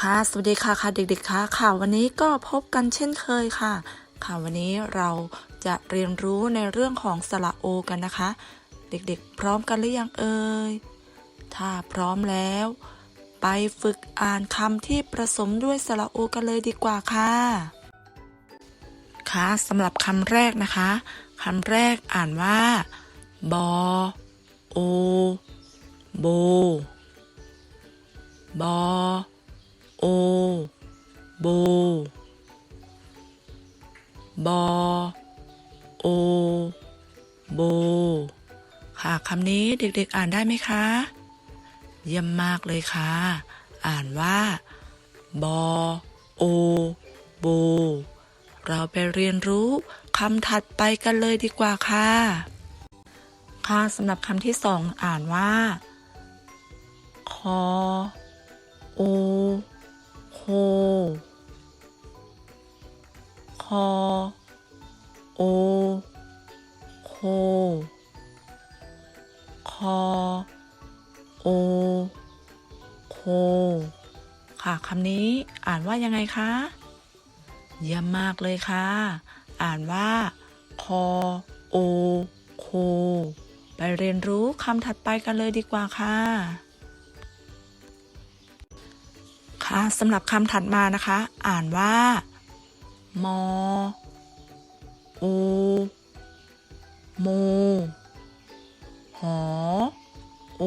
ค่ะ สวัสดีค่ะค่ะเด็กๆค่ะค่ะวันนี้ก็พบกันเช่นเคยค่ะ ค่ะวันนี้เราจะเรียนรู้ในเรื่องของสระโอกันนะคะ เด็กๆ พร้อมกันหรือยังเอ่ยถ้าพร้อมแล้ว ไปฝึกอ่านคำที่ผสมด้วยสระโอกันเลยดีกว่าค่ะ ค่ะสำหรับคำแรกนะคะคำแรกอ่านว่าบอโอโบบอ บบอ โอ โบ ค่ะคำนี้เด็ก ๆ อ่านได้ไหมคะ เยี่ยมมากเลยค่ะ อ่านว่า บอ โอ โบ เราไปเรียนรู้คำถัดไปกันเลยดีกว่าค่ะ ค่ะสำหรับคำที่สองอ่านว่า คอ โอ คคอโอโคคอโอโคค่ะคำนี้อ่านว่ายังไงคะ เยี่ยมมากเลยค่ะ อ่านว่าคอโอโคไปเรียนรู้คำถัดไปกันเลยดีกว่าค่ะ ค่ะสำหรับคำถัดมานะคะ อ่านว่ามอโอโมหอโอ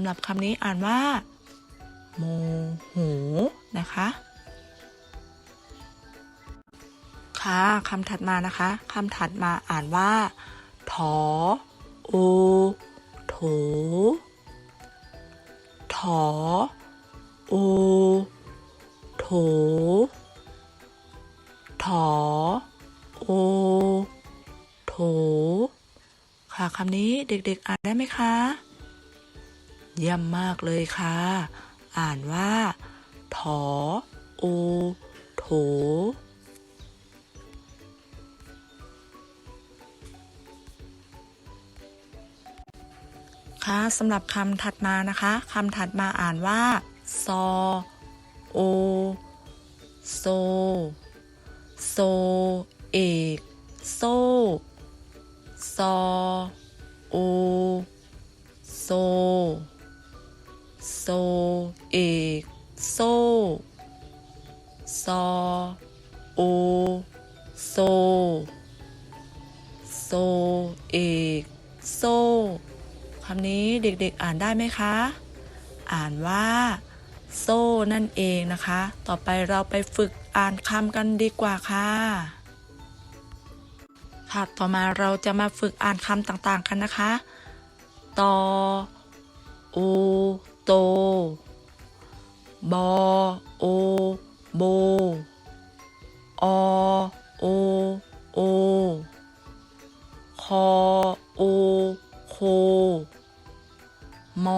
ำหรับคำนี้อ่านว่า โมหูนะคะค่ะคำถัดมานะคะคำถัดมาอ่านว่าถอโอโถถอโอโถถอโอโถค่ะคำนี้เด็กๆอ่านได้ไหมคะ เยี่ยมมากเลยค่ะ อ่านว่า ถอ โอ โถ ค่ะสำหรับคำถัดมานะคะคำถัดมาอ่านว่า ซอ โอ โซ โซ เอก โซ ซอ โอ โซ โซ เอกโซซอโอ โซ โซ เอกโซคำนี้เด็กๆอ่านได้ไหมคะ อ่านว่า โซ่นั่นเองนะคะ ต่อไปเราไปฝึกอ่านคำกันดีกว่าค่ะ ค่ะ ต่อมาเราจะมาฝึกอ่านคำต่างๆกันนะคะ ตอ โอ โตบอโอโบอโอโอคอโอโคม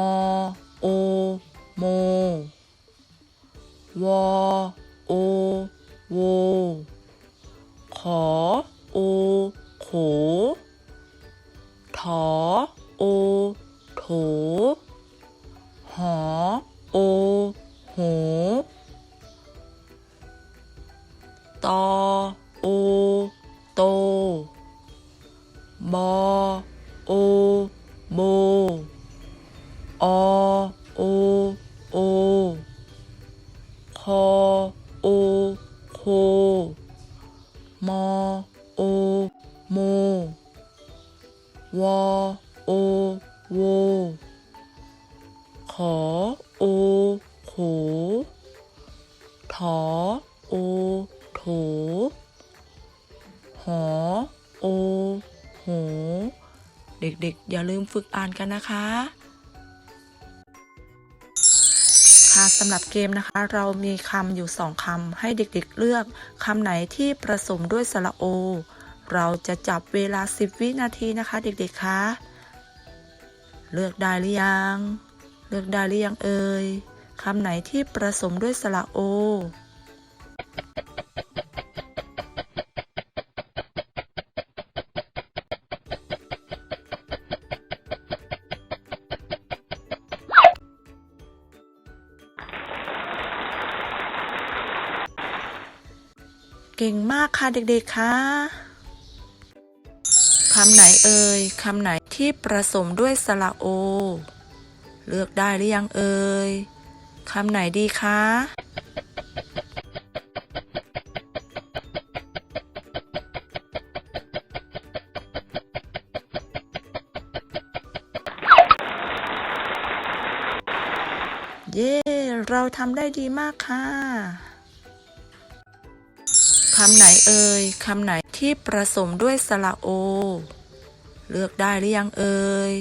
หูตอโอโตบอโอโบอโอโอคอโอโคมอโอโมวอโอโวขอโอ ถอโอโถหอโอโหเด็กๆ อย่าลืมฝึกอ่านกันนะคะ ค่ะสำหรับเกมนะคะ เรามีคำอยู่สองคำให้เด็กๆเลือกคำไหนที่ผสมด้วยสระโอ เราจะจับเวลา 10 วินาทีนะคะ เด็กๆคะเลือกได้หรือยัง เลือกได้หรือยังเอ่ย คำไหนที่ผสมด้วยสระโอ เก่งมากค่ะเด็กๆค่ะคำไหนเอ่ยคำไหนที่ผสมด้วยสระโอ เลือกได้หรือยังเอ่ย คำไหนดีคะ เย้เราทำได้ดีมากค่ะ คำไหนเอ่ย คำไหนที่ผสมด้วยสระโอ เลือกได้หรือยังเอ่ย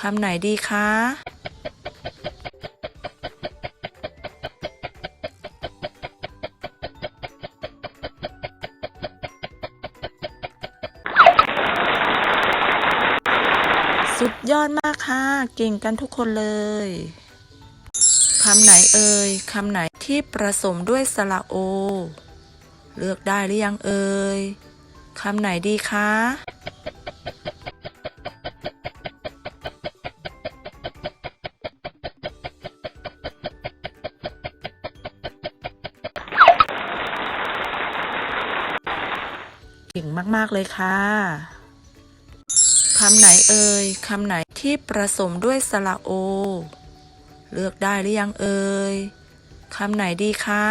คำไหนดีคะ สุดยอดมากค่ะ เก่งกันทุกคนเลยคำไหนเอ่ยคำไหนที่ผสมด้วยสระโอ เลือกได้หรือยังเอ่ยคำไหนดีคะเก่งมาก ๆ เลยค่ะ คำไหนเอ่ยคำไหนที่ผสมด้วยสระโอ เลือกได้หรือยังเอ่ยคำไหนดีคะ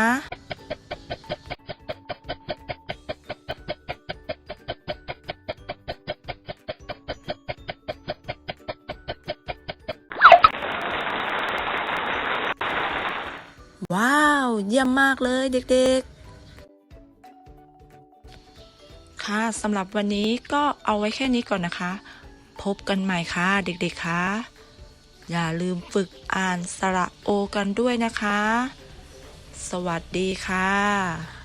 ว้าว เยี่ยมมากเลยเด็กๆ ค่ะสำหรับวันนี้ก็เอาไว้แค่นี้ก่อนนะคะ พบกันใหม่ค่ะเด็กๆค่ะอย่าลืมฝึกอ่านสระโอกันด้วยนะคะ สวัสดีค่ะ